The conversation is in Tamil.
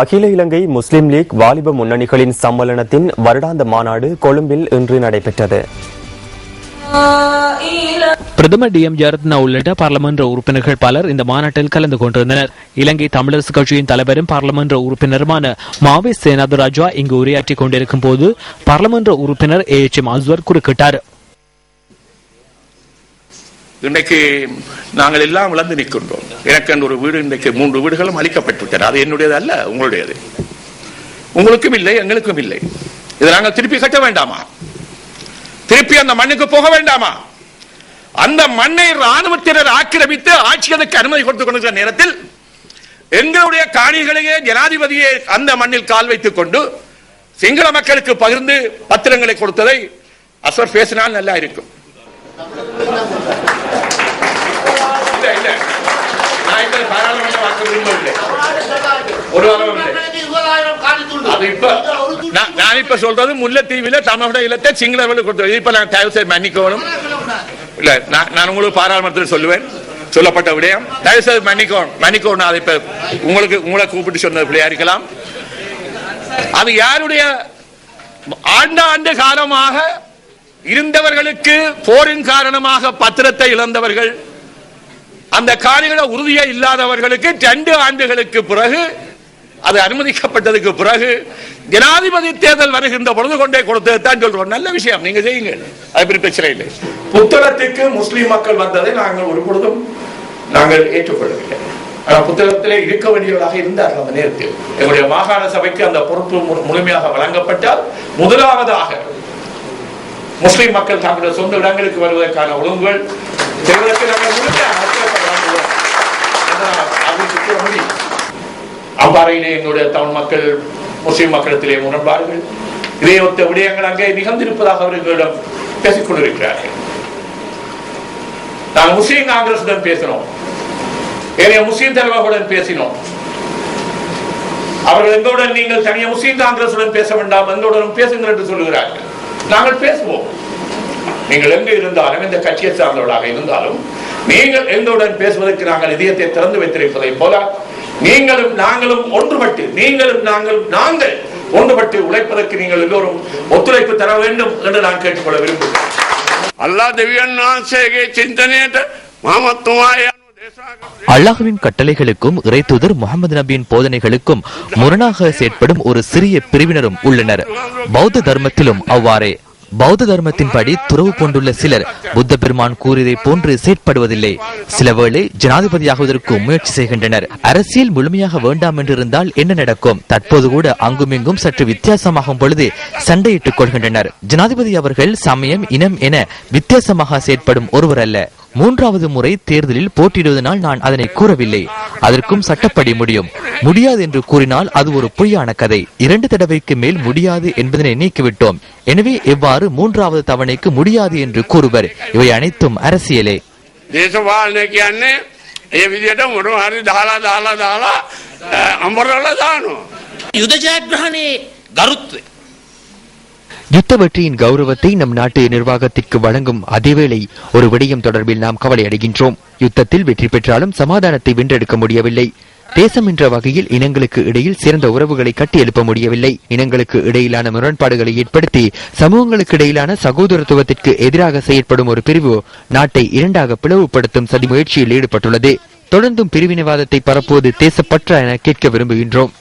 அகில இலங்கை முஸ்லிம் லீக் வாலிப முன்னணிகளின் சம்மேளனத்தின் வருடாந்த மாநாடு கொழும்பில் இன்று நடைபெற்றது. பிரதமர் டி எம் ஜெயரத்ன உள்ளிட்ட பாராளுமன்ற உறுப்பினர்கள் பலர் இந்த மாநாட்டில் கலந்து கொண்டிருந்தனர். இலங்கை தமிழரசு கட்சியின் தலைவரும் பாராளுமன்ற உறுப்பினருமான மாவே சேனாதராஜா இங்கு உரையாற்றிக் கொண்டிருக்கும் போது பாராளுமன்ற உறுப்பினர் ஏ எச் எம் அஸ்வர் குறுக்கிட்டார். இன்றைக்கு நாங்கள் எல்லாம் வளர்ந்து நிற்கின்றோம். எனக்கு அந்த ஒரு வீடு இன்றைக்கு மூன்று வீடுகளும் அளிக்கப்பட்டுவிட்டன அது என்னுடையது அல்ல உங்களுடையது. உங்களுக்கும் இல்லை எங்களுக்கும் இல்லை. இதை நாங்கள் திருப்பி கட்ட வேண்டாமா? திருப்பி அந்த மண்ணுக்கு போக வேண்டாமா? அந்த மண்ணை ராணுவத்தினர் ஆக்கிரமித்து ஆட்சியனுக்கு அனுமதி கொடுத்துக் கொண்டிருக்கிற நேரத்தில் எங்களுடைய காணிகளையே ஜனாதிபதியை அந்த மண்ணில் கால் வைத்துக் கொண்டு சிங்கள மக்களுக்கு பகிர்ந்து பத்திரங்களை கொடுத்ததை அசர் பேசினால் நல்லா இருக்கும் இல்ல, இல்ல. நான் இந்த பாராளுமன்ற வாக்கு விரும்பவில்லை. ஒரு வாரம் அது இப்ப நான் இப்ப சொல்றது முல்லைத்தீவில தமிழக இல்லத்தை சிங்களவர்களுக்கு கொடுத்தது இப்ப நான் தயவு செய்து மன்னிக்கணும். இல்ல நான் உங்களுக்கு பாராளுமன்றத்தில் சொல்லுவேன். சொல்லப்பட்ட விடயம். தயவு செய்து மன்னிக்கணும். மன்னிக்கணும். அதை இப்ப உங்களுக்கு உங்களை கூப்பிட்டு சொன்னது பிள்ளையா இருக்கலாம். அது யாருடைய ஆண்டாண்டு காலமாக இருந்தவர்களுக்கு போரின் காரணமாக பத்திரத்தை இழந்தவர்கள் அந்த காணிகளை உறுதியே இல்லாதவர்களுக்கு ரெண்டு ஆண்டுகளுக்கு பிறகு அது அனுமதிக்கப்பட்டதுக்கு பிறகு ஜனாதிபதி தேர்தல் வருகின்ற பொழுது கொண்டே கொடுத்தது தான் சொல்றோம். நல்ல விஷயம் நீங்க செய்யுங்க. அது பெரிய பிரச்சனை இல்லை. புத்தகத்துக்கு முஸ்லிம் மக்கள் வந்ததை நாங்கள் ஒரு பொழுதும் நாங்கள் ஏற்றுக்கொள்ளவில்லை. ஆனால் புத்தகத்திலே இருக்க வேண்டியவராக இருந்தார்கள் அந்த நேரத்தில். எங்களுடைய மாகாண சபைக்கு அந்த பொறுப்பு மு- முழுமையாக வழங்கப்பட்டால் முதலாவதாக முஸ்லிம் மக்கள் தங்களுடைய சொந்த இடங்களுக்கு வருவதற்கான ஒழுங்குகள் செய்வதற்கு நாங்கள் முழுமையாக ஒத்துழைப்பு வழங்குவோம். அதனால் அது சுற்ற முடியும். அவ்வாறையிலே எங்களுடைய தமிழ் மக்கள் முஸ்லிம் மக்களிடத்திலே உணர்வார்கள் இதே ஒத்த விடயங்கள் அங்கே நிகழ்ந்திருப்பதாக அவர்களிடம் எங்களிடம் பேசிக் கொண்டிருக்கிறார்கள். நாங்கள் முஸ்லீம் காங்கிரசுடன் பேசினோம். ஏனைய முஸ்லீம் தலைவர்களுடன் பேசினோம். அவர்கள் எங்களுடன் நீங்கள் தனியாக முஸ்லீம் காங்கிரசுடன் பேச வேண்டாம் எங்களுடன் பேசுங்கள் என்று சொல்லுகிறார்கள். நாங்கள் பேசுவோம். நீங்கள் எங்கு இருந்தாலும் இந்த கட்சியை சார்ந்தவர்களாக இருந்தாலும் நீங்கள் எங்களுடன் பேசுவதற்கு நாங்கள் இதயத்தை திறந்து வைத்திருப்பதை போல நீங்களும் நாங்களும் ஒன்றுபட்டு நீங்களும் நாங்களும் நாங்கள் ஒன்றுபட்டு உழைப்பதற்கு நீங்கள் எல்லோரும் ஒத்துழைப்பு தர வேண்டும் என்று நான் கேட்டுக்கொள்ள விரும்புகிறேன். அல்லா திவ்யன்சேகே அல்லாஹுவின் கட்டளைகளுக்கும் இறைத்தூதர் முகமது நபியின் போதனைகளுக்கும் முரணாக செயற்படும் ஒரு சிறிய பிரிவினரும் உள்ளனர். பௌத்த தர்மத்திலும் அவ்வாறே. பௌத்த தர்மத்தின்படி துறவு கொண்டுள்ள சிலர் புத்த பெருமான் கூறியதை போன்று செயற்படுவதில்லை. சில வேளை ஜனாதிபதியாகுவதற்கு முயற்சி செய்கின்றனர். அரசியல் முழுமையாக வேண்டாம் என்று இருந்தால் என்ன நடக்கும்? தற்போது கூட அங்குமிங்கும் சற்று வித்தியாசமாகும் பொழுது சண்டையிட்டுக் கொள்கின்றனர். ஜனாதிபதி அவர்கள் சமயம் இனம் என வித்தியாசமாக செயற்படும் ஒருவர் அல்ல மூன்றாவது முறை தேர்தலில் போட்டியிடுவதனால் நான் அதனை கூறவில்லை. அதற்கும் சட்டப்படி முடியும். முடியாது என்று கூறினால் அது ஒரு பொய்யான கதை. இரண்டு தடவைக்கு மேல் முடியாது என்பதனை நீக்கிவிட்டோம். எனவே எவ்வாறு மூன்றாவது தவணைக்கு முடியாது என்று கூறுவர். இவை அனைத்தும் அரசியலே. யுதஜாகிரகணே கருத்து. யுத்த வெற்றியின் கௌரவத்தை நம் நாட்டு நிர்வாகத்திற்கு வழங்கும் அதேவேளை ஒரு விடயம் தொடர்பில் நாம் கவலை அடைகின்றோம். யுத்தத்தில் வெற்றி பெற்றாலும் சமாதானத்தை வென்றெடுக்க முடியவில்லை. தேசம் என்ற வகையில் இனங்களுக்கு இடையில் சிறந்த உறவுகளை கட்டி எழுப்ப முடியவில்லை. இனங்களுக்கு இடையிலான முரண்பாடுகளை ஏற்படுத்தி சமூகங்களுக்கு இடையிலான சகோதரத்துவத்திற்கு எதிராக செயற்படும் ஒரு பிரிவு நாட்டை இரண்டாக பிளவுபடுத்தும் சதி முயற்சியில் ஈடுபட்டுள்ளது. தொடர்ந்தும் பிரிவினைவாதத்தை பரப்புவது தேசப்பற்றா என கேட்க விரும்புகின்றோம்.